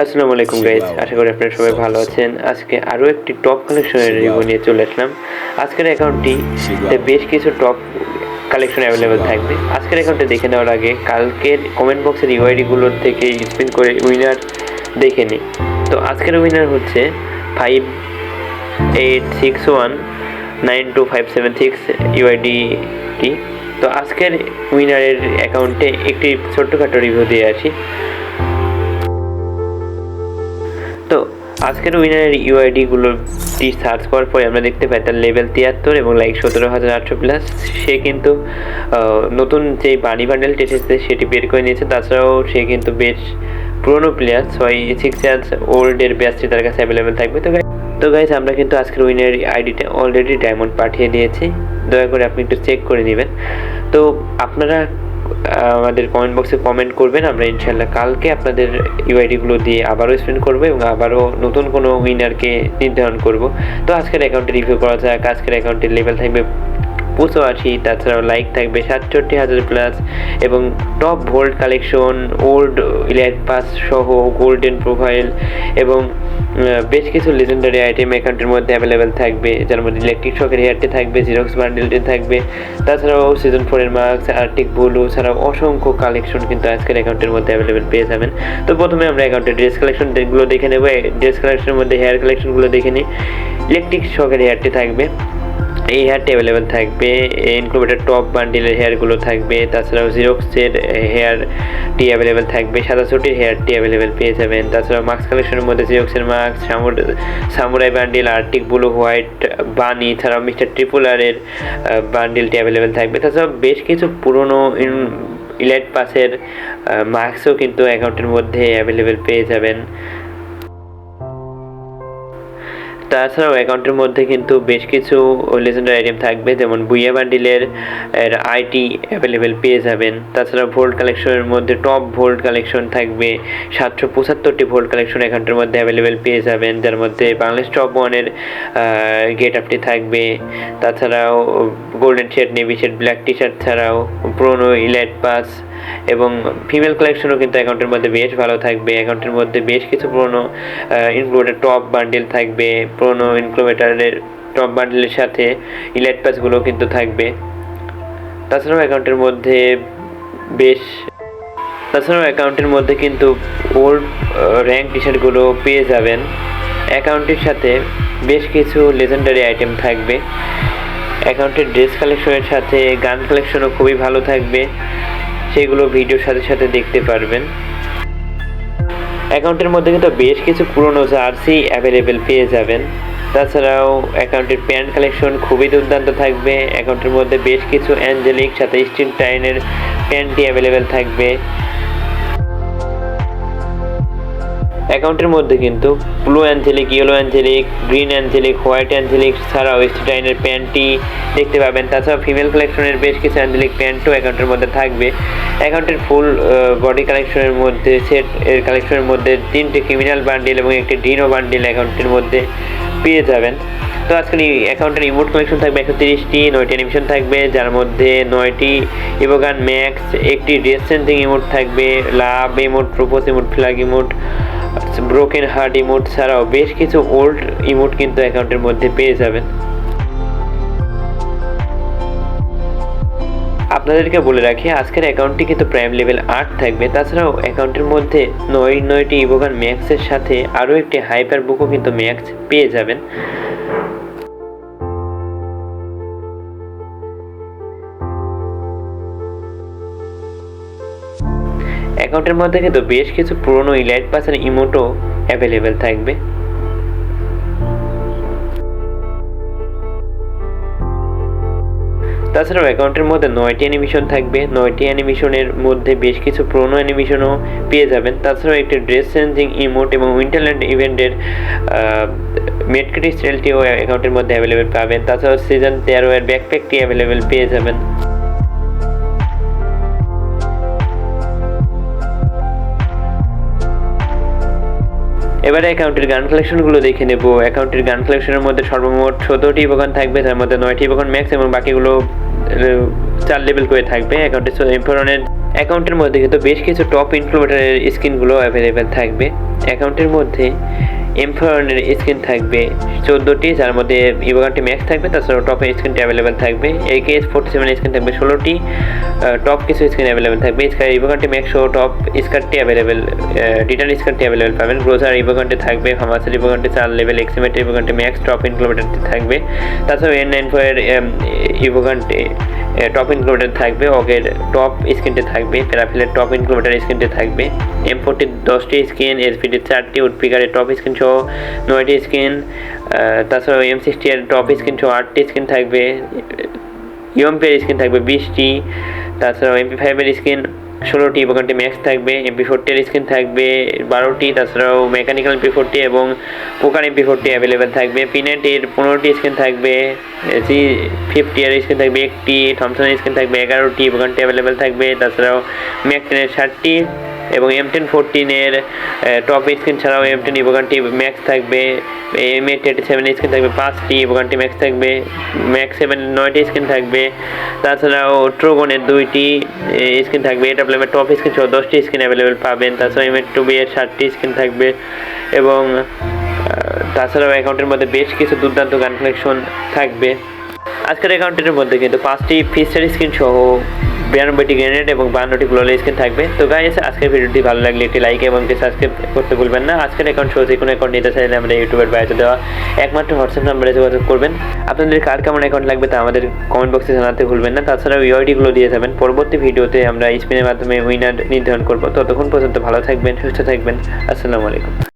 আসসালামু আলাইকুম গাইজ আশা করি আপনারা সবাই ভালো আছেন। আজকে আরও একটি টপ কালেকশনের রিভিউ নিয়ে চলে আসলাম। আজকের অ্যাকাউন্টটি বেশ কিছু টপ কালেকশন অ্যাভেলেবেল থাকবে। আজকের অ্যাকাউন্টে দেখে নেওয়ার আগে কালকের কমেন্ট বক্সের ইউআইডিগুলোর থেকে স্পিন করে উইনার দেখে নিই তো আজকের উইনার হচ্ছে five eight six one nine two five seven six UIDT তো আজকের উইনারের অ্যাকাউন্টে একটি ছোট্টখাটো রিভিউ দিয়ে আছি আজকের উইনারের ইউআইডিগুলোটি সার্চ করার পরে আমরা দেখতে পাই তার লেভেল তিয়াত্তর এবং লাইক সতেরো হাজার আটশো প্লাস সে কিন্তু নতুন যে বাণী বান্ডেলটি এসেছে সেটি বের করে নিয়েছে। তাছাড়াও সে কিন্তু বেশ পুরনো প্লেয়ার ছয় সিক্স ইয়ার্স ওল্ডের ব্যাচটি তার কাছে অ্যাভেলেবেল থাকবে। তো তো গাইজ আমরা কিন্তু আজকের উইনারের আইডিটা অলরেডি ডায়মন্ড পাঠিয়ে দিয়েছি। দয়া করে আপনি একটু চেক করে নেবেন। তো আপনারা আমাদের কমেন্ট বক্সে কমেন্ট করবেন। আমরা ইনশাল্লাহ কালকে আপনাদের ইউআইডিগুলো দিয়ে আবারও স্পেন্ড করব এবং আবারও নতুন কোনো উইনারকে নির্ধারণ করব। তো আজকের অ্যাকাউন্টে রিভিউ করা যাক। আজকের অ্যাকাউন্টের লেভেল থাকবে পঁচাশি তাছাড়াও লাইক থাকবে সাতষট্টি হাজার প্লাস এবং top vault collection old elite pass সহ গোল্ডেন প্রোফাইল এবং বেশ কিছু লেজেন্ডারি আইটেম অ্যাকাউন্টের মধ্যে অ্যাভেলেবেল থাকবে, যার মধ্যে ইলেকট্রিক শকের হেয়ারটি থাকবে জিরক্স বান্ডেলটি থাকবে। তাছাড়াও সিজন ফোরের মার্কস আর্টিক বুলু ছাড়াও অসংখ্য কালেকশন কিন্তু আজকের অ্যাকাউন্টের মধ্যে অ্যাভেলেবেল পেয়ে যাবেন। তো প্রথমে আমরা অ্যাকাউন্টের ড্রেস কালেকশনগুলো দেখে নেব। ড্রেস কালেকশনের মধ্যে হেয়ার কালেকশনগুলো দেখে নিই। ইলেকট্রিক শকের হেয়ারটি থাকবে। এই হেয়ারটি অ্যাভেলেবেল থাকবে ইনক্লুডেড টপ বান্ডিলের হেয়ারগুলো থাকবে, তাছাড়াও জিরক্সের হেয়ারটি অ্যাভেলেবেল থাকবে, সাদা ছুটির হেয়ারটি অ্যাভেলেবেল পেয়ে যাবেন। তাছাড়াও মাস্ক কালেকশনের মধ্যে জিরক্সের mask samurai bundle arctic blue white bunny ছাড়াও মিস্টার ট্রিপুলারের বান্ডিলটি অ্যাভেলেবেল থাকবে। তাছাড়াও বেশ কিছু পুরনো ইলাইট পাসের মাস্কও কিন্তু অ্যাকাউন্টের মধ্যে অ্যাভেলেবেল পেয়ে যাবেন। তাছাড়াও অ্যাকাউন্টের মধ্যে কিন্তু বেশ কিছু লেজেন্ডারি আইটেম থাকবে, যেমন বুইয়া বান্ডিলের আইটি অ্যাভেলেবেল পেয়ে যাবেন। তাছাড়া ভোল্ট কালেকশনের মধ্যে টপ ভোল্ট কালেকশন থাকবে, সাতশো পঁচাত্তরটি ভোল্ট কালেকশন অ্যাকাউন্টের মধ্যে অ্যাভেলেবেল পেয়ে যাবেন, যার মধ্যে বাংলাদেশ টপ ওয়ানের গেট আপটি থাকবে। তাছাড়াও golden shade navy shade black T shirt ছাড়াও পুরোনো ইলাইট পাস এবং ফিমেল কালেকশনও কিন্তু অ্যাকাউন্টের মধ্যে বেশ ভালো থাকবে। অ্যাকাউন্টের মধ্যে বেশ কিছু পুরনো ইনক্লুডেড টপ বান্ডিল থাকবে, পুরনো ইনক্লুডেটারের টপ বান্ডিলের সাথে ইলাইট পাসগুলো কিন্তু থাকবে। তাছাড়াও অ্যাকাউন্টের মধ্যে বেশ, তাছাড়াও অ্যাকাউন্টের মধ্যে কিন্তু ওল্ড র্যাঙ্ক টি শার্টগুলো পেয়ে যাবেন। অ্যাকাউন্টের সাথে বেশ কিছু লেজেন্ডারি আইটেম থাকবে। অ্যাকাউন্টের ড্রেস কালেকশনের সাথে গান কালেকশনও খুবই ভালো থাকবে। সেগুলো ভিডিওর সাথে সাথে দেখতে পারবেন। অ্যাকাউন্টের মধ্যে কিন্তু বেশ কিছু পুরনো জার্সি অ্যাভেলেবেল পেয়ে যাবেন। তাছাড়াও অ্যাকাউন্টের প্যান্ট কালেকশন খুবই দুর্দান্ত থাকবে। অ্যাকাউন্টের মধ্যে বেশ কিছু অ্যাঞ্জেলিক সাথে স্টিল টাইনের প্যান্টটি অ্যাভেলেবেল থাকবে। অ্যাকাউন্টের মধ্যে কিন্তু blue angelic yellow angelic green angelic white angelic ছাড়াও স্টাইনের প্যান্টটি দেখতে পাবেন। তাছাড়া ফিমেল কালেকশনের বেশ কিছু অ্যাঞ্জেলিক প্যান্টও অ্যাকাউন্টের মধ্যে থাকবে। অ্যাকাউন্টের ফুল বডি কালেকশনের মধ্যে সেট এর কালেকশনের মধ্যে তিনটি ক্রিমিনাল বান্ডিল এবং একটি ডিনো বান্ডিল অ্যাকাউন্টের মধ্যে পেয়ে যাবেন। তো আজকাল এই অ্যাকাউন্টের ইমোট কালেকশন থাকবে একশো তিরিশটি, নয়টি অ্যানিমেশন থাকবে, যার মধ্যে নয়টি ইভোগান ম্যাক্স একটি ড্রেস চেঞ্জিং ইমোট থাকবে love emote propose emote flag emote broken heart emote ছাড়াও বেশ কিছু ওল্ড ইমোট কিন্তু অ্যাকাউন্টের মধ্যে পেয়ে যাবেন। আপনাদেরকে বলে রাখি, আজকের অ্যাকাউন্টটি কিন্তু প্রাইম লেভেল আট থাকবে। তাছাড়াও অ্যাকাউন্টের মধ্যে নয়, নয়টি ইভোগান ম্যাক্সের সাথে আরও একটি হাইপার বুকও কিন্তু ম্যাক্স পেয়ে যাবেন। অ্যাকাউন্টের মধ্যে কিন্তু বেশ কিছু পুরনো ইলাইট পাসের ইমোটও অ্যাভেলেবেল থাকবে। তাছাড়াও অ্যাকাউন্টের মধ্যে নয়টি অ্যানিমেশন থাকবে। নয়টি অ্যানিমেশনের মধ্যে বেশ কিছু পুরনো অ্যানিমেশনও পেয়ে যাবেন। তাছাড়াও একটি ড্রেস চেঞ্জিং ইমোট এবং উইন্টারল্যান্ড ইভেন্টের মেটক্রিটি স্টাইলটিও অ্যাকাউন্টের মধ্যে অ্যাভেলেবেল পাবেন। তাছাড়াও সিজন তেরো এর ব্যাকপ্যাকটি অ্যাভেলেবেল পেয়ে যাবেন। এবারে অ্যাকাউন্টের গান কালেকশনগুলো দেখে নেব। অ্যাকাউন্টের গান কালেকশনের মধ্যে সর্বমোট সতেরোটি ইভোগান থাকবে, তার মধ্যে নয়টি ইভোগান ম্যাক্স এবং বাকিগুলো চার লেভেল করে থাকবে। অ্যাকাউন্টের অ্যাকাউন্টের মধ্যে কিন্তু বেশ কিছু টপ ইনক্লুবেটারের স্কিনগুলো অ্যাভেলেবেল থাকবে। অ্যাকাউন্টের মধ্যে এমফারনের স্ক্রিন থাকবে। চোদ্দোটি, যার মধ্যে ইভোগানটি ম্যাক্স থাকবে, তাছাড়াও টপের স্ক্রিনটি অ্যাভেলেবেল থাকবে। একেএস ফোর্টি সেভেন স্ক্রিন থাকবে, ষোলোটি। টপ কিছু স্ক্রিন অ্যাভেলেবেল থাকবে। স্কার ইভোগানটি ম্যাক্স টপ স্কারটি অ্যাভেলেবেল রিটার্ন স্কারটি অ্যাভেলেবেল পাবেন। ব্রোজার ইভোগানটি থাকবে ফার্মাসির ইভোগানটি চার লেভেল এক্সিমেট ইভোগানটি ম্যাক্স টপ ইনক্লুডেড থাকবে। তাছাড়াও এন নাইন ফোর ইভোগানটি টপ ইনক্লুডেড থাকবে, অগের টপ স্ক্রিনটি থাকবে প্যারাফিলের টপ ইনক্লুডেড স্ক্রিনটি থাকবে এম ফোরটির দশটি স্ক্রিন এসপিটির চারটি উডপিকারের টপ স্ক্রিন সহ নয়টি স্ক্রিন তাছাড়াও এম সিক্সটি এর টপ স্ক্রিন সহ আটটি স্ক্রিন থাকবে ইউএমপির স্ক্রিন থাকবে বিশটি, তাছাড়াও এমপি ফাইভের স্ক্রিন ষোলোটি ইভোগানটি ম্যাক্স থাকবে এমপি ফোরটির স্ক্রিন থাকবে, বারোটি, তাছাড়াও মেকানিক্যাল এমপি ফোরটি এবং পোকার এমপি ফোরটি অ্যাভেলেবেল থাকবে, পিনেটির পনেরোটি স্ক্রিন থাকবে সি ফিফটি এর স্ক্রিন থাকবে একটি, থমসনের স্ক্রিন থাকবে এগারোটি ইভোগানটি অ্যাভেলেবেল থাকবে, তাছাড়াও ম্যাকটেনের ষাটটি। এবং এম টেন ফোরটিনের টপ স্ক্রিন ছাড়াও এম টেন ইভোগানটি ম্যাক্স থাকবে এম এ টেটি সেভেন স্ক্রিন থাকবে পাঁচটি ইভোগানটি ম্যাক্স থাকবে ম্যাক্স সেভেন নয়টি স্ক্রিন থাকবে, তাছাড়াও ট্রোগনের দুইটি স্ক্রিন থাকবে এটা আপনার টপ স্ক্রিন সহ দশটি স্ক্রিন অ্যাভেলেবেল পাবেন তাছাড়া এম এর টু বি এর ষাটটি স্ক্রিন থাকবে, এবং তাছাড়াও অ্যাকাউন্টের মধ্যে বেশ কিছু দুর্দান্ত গান কালেকশন থাকবে। আজকের অ্যাকাউন্টের মধ্যে কিন্তু পাঁচটি ফিচার স্ক্রিন সহ বিরানব্বইটি গ্রেনেড এবং বান্নটি গ্লোয়াল স্ক্রিন থাকবে। তো গাই গাইস আজকের ভিডিওটি ভালো লাগলে একটি লাইক এবং সাবস্ক্রাইব করতে ভুলবেন না। আজকের অ্যাকাউন্ট সহ যে কোনো অ্যাকাউন্ট নিতে চাইলে আমাদের ইউটিউবের বাইরে দেওয়া একমাত্র হোয়াটসঅ্যাপ নাম্বারে যোগাযোগ করবেন। আপনাদের কার কেমন অ্যাকাউন্ট লাগবে তা আমাদের কমেন্ট বক্সে জানাতে ভুলবেন না। তাছাড়াও ইউআইডিগুলো দিয়ে যাবেন। পরবর্তী ভিডিওতে আমরা স্পিনের মাধ্যমে উইনার নির্ধারণ করব। ততক্ষণ পর্যন্ত ভালো থাকবেন, সুস্থ থাকবেন। আসসালামু আলাইকুম।